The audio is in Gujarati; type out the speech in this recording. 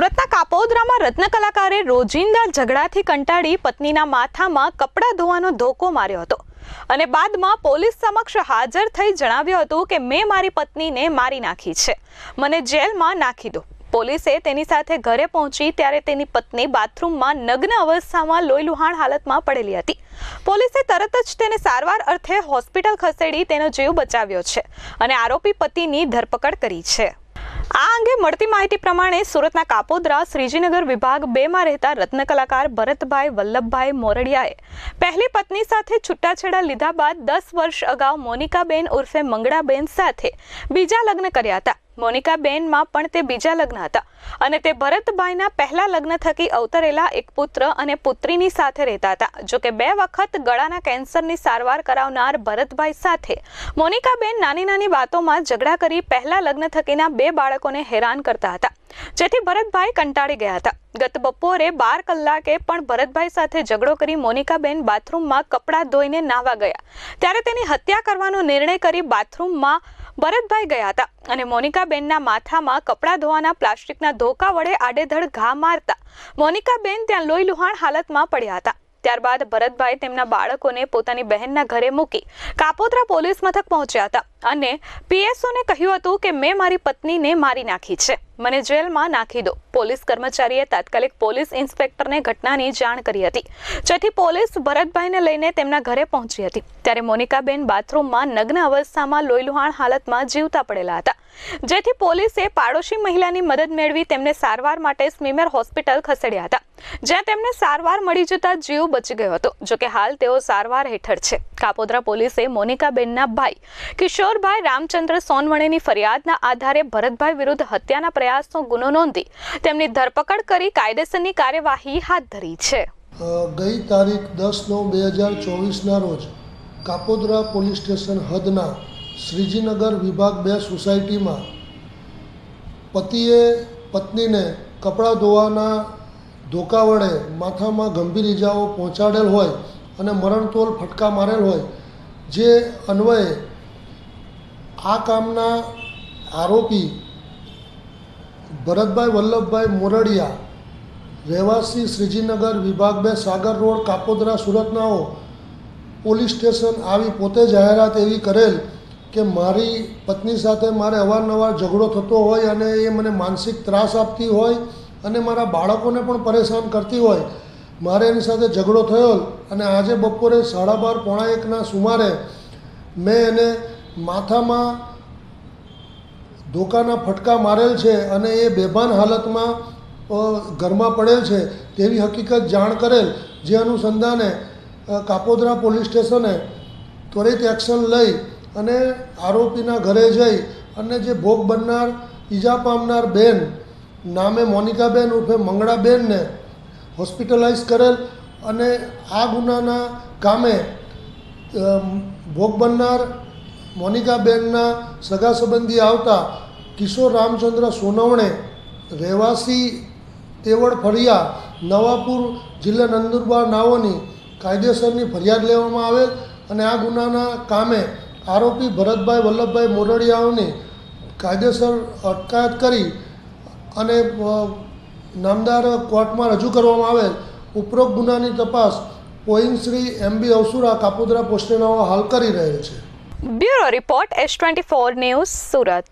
સુરતના કાપોદરામાં રત્ન કલાકારે રોજિંદા ઝઘડાથી કંટાળી પત્નીના માથામાં કપડાં ધોવાનો ધોકો માર્યો હતો અને બાદમાં પોલીસ સમક્ષ હાજર થઈ જણાવ્યું હતું કે, મેં મારી પત્નીને મારી નાખી છે. મને જેલમાં નાખી દો. પોલીસે તેની સાથે ઘરે પહોંચી ત્યારે તેની પત્ની બાથરૂમમાં નગ્ન અવસ્થામાં લોહીલુહાણ હાલતમાં પડેલી હતી. પોલીસે તરત જ તેને સારવાર અર્થે હોસ્પિટલ ખસેડી તેનો જીવ બચાવ્યો છે અને આરોપી પતિની ધરપકડ કરી છે. આ અંગે મળતી માહિતી પ્રમાણે સુરતના કાપોદરા શ્રીજીનગર વિભાગ બેમાં રહેતા રત્ન કલાકાર ભરતભાઈ વલ્લભભાઈ મોરડિયાએ પહેલી પત્ની સાથે છૂટાછેડા લીધા બાદ દસ વર્ષ અગાઉ મોનિકાબેન ઉર્ફે મંગળાબેન સાથે બીજા લગ્ન કર્યા હતા. મોનિકાબેનમાં પણ તે બીજા લગ્ન હતા અને તે ભરતભાઈના પહેલા લગ્ન થકી અવતરેલા એક પુત્ર અને પુત્રીની સાથે રહેતા હતા. જો કે બે વખત ગળાના કેન્સરની સારવાર કરાવનાર ભરતભાઈ સાથે મોનિકાબેન નાની નાની વાતોમાં ઝઘડા કરી પહેલા લગ્ન થકીના બે બાળકોને હેરાન કરતા હતા. જેથી ભરતભાઈ કંટાળી ગયા હતા. ગત બપોરે બાર કલાકે પણ ભરતભાઈ સાથે ઝઘડો કરી મોનિકાબેન બાથરૂમમાં કપડાં ધોઈને નાહવા ગયા. ત્યારે તેની હત્યા કરવાનો નિર્ણય કરી બાથરૂમમાં ભરતભાઈ ગયા હતા અને મોનિકાબેનના માથામાં કપડાં ધોવાના પ્લાસ્ટિકના ધોકા વડે આડેધડ ઘા મારતા મોનિકાબેન ત્યાં લોહી લુહાણ હાલતમાં પડ્યા હતા. ત્યારબાદ ભરતભાઈ તેમના બાળકોને પોતાની બહેનના ઘરે મૂકી કાપોદ્રા પોલીસ મથક પહોંચ્યા હતા અને પીએસઓને કહ્યું હતું કે, મેં મારી પત્નીને મારી નાખી છે. મને જેલમાં નાખી દો. પોલીસ કર્મચારીએ તાત્કાલિક પોલીસ ઇન્સ્પેક્ટરને ઘટનાની જાણ કરી હતી. જેથી પોલીસ ભરતભાઈને લઈને તેમના ઘરે પહોંચી હતી. ત્યારે મોનિકાબેન બાથરૂમમાં નગ્ન અવસ્થામાં લોહીલુહાણ હાલતમાં જીવતા પડેલા હતા. જેથી પોલીસે પાડોશી મહિલાની મદદ મેળવી તેમને સારવાર માટે સ્મીમેર હોસ્પિટલ ખસેડ્યા હતા. જ્યાં તેમને સારવાર મળી જતા જીવ બચી ગયો હતો. જોકે હાલ તેઓ સારવાર હેઠળ છે. કાપોદ્રા પોલીસે મોનિકાબેનના ભાઈ, કિશોરભાઈ રામચંદ્ર સોનવણેની ફરિયાદના આધારે ભરતભાઈ વિરુદ્ધ હત્યાના પ્રયાસનો ગુનો નોંધી તેમની ધરપકડ કરી કાયદેસરની કાર્યવાહી હાથ ધરી છે. ગઈ તારીખ દસ નવ બે હજાર ચોવીસના રોજ કાપોદ્રા પોલીસ સ્ટેશન હદના શ્રીજીનગર વિભાગ બે સોસાયટીમાં પતિએ પત્નીને કપડાં ધોવાના ધોકા વડે માથામાં ગંભીર ઇજાઓ પહોંચાડેલ હોય અને મરણતોલ ફટકા મારેલ હોય, જે અન્વયે આ કામના આરોપી ભરતભાઈ વલ્લભભાઈ મોરડિયા, રહેવાસી શ્રીજીનગર વિભાગ બે, સાગર રોડ, કાપોદરા, સુરતનાઓ પોલીસ સ્ટેશન આવી પોતે જાહેરાત એવી કરેલ કે મારી પત્ની સાથે મારે અવારનવાર ઝઘડો થતો હોય અને એ મને માનસિક ત્રાસ આપતી હોય અને મારા બાળકોને પણ પરેશાન કરતી હોય. મારે એની સાથે ઝઘડો થયો અને આજે બપોરે સાડા બાર, પોણા એકના સુમારે મેં એને માથામાં ધોકાના ફટકા મારેલ છે અને એ બેભાન હાલતમાં ઘરમાં પડેલ છે તેવી હકીકત જાણ કરેલ, જે અનુસંધાને કાપોદ્રા પોલીસ સ્ટેશને ત્વરિત એક્શન લઈ અને આરોપીના ઘરે જઈ અને જે ભોગ બનનાર, ઈજા પામનાર બેન, નામે મોનિકાબેન ઉર્ફે મંગળાબેનને હોસ્પિટલાઇઝ કરેલ અને આ ગુનાના કામે ભોગ બનનાર મોનિકાબેનના સગા સંબંધી આવતા કિશોર રામચંદ્ર સોનવણે રહેવાસી તેવડ ફળિયા, નવાપુર જિલ્લા નંદુરબાર નાઓની કાયદેસરની ફરિયાદ લેવામાં આવેલ અને આ ગુનાના કામે આરોપી ભરતભાઈ વલ્લભભાઈ મોરડિયાઓની કાયદેસર અટકાયત કરી અને નામદાર કોર્ટમાં રજૂ કરવામાં આવેલ ઉપરોક્ત ગુનાની તપાસ પોઈંગ શ્રી એમ બી અવસુરા કાપોદરા પોસ્ટેનાઓ હાલ કરી રહેલ છે. Bureau report S twenty four news Surat.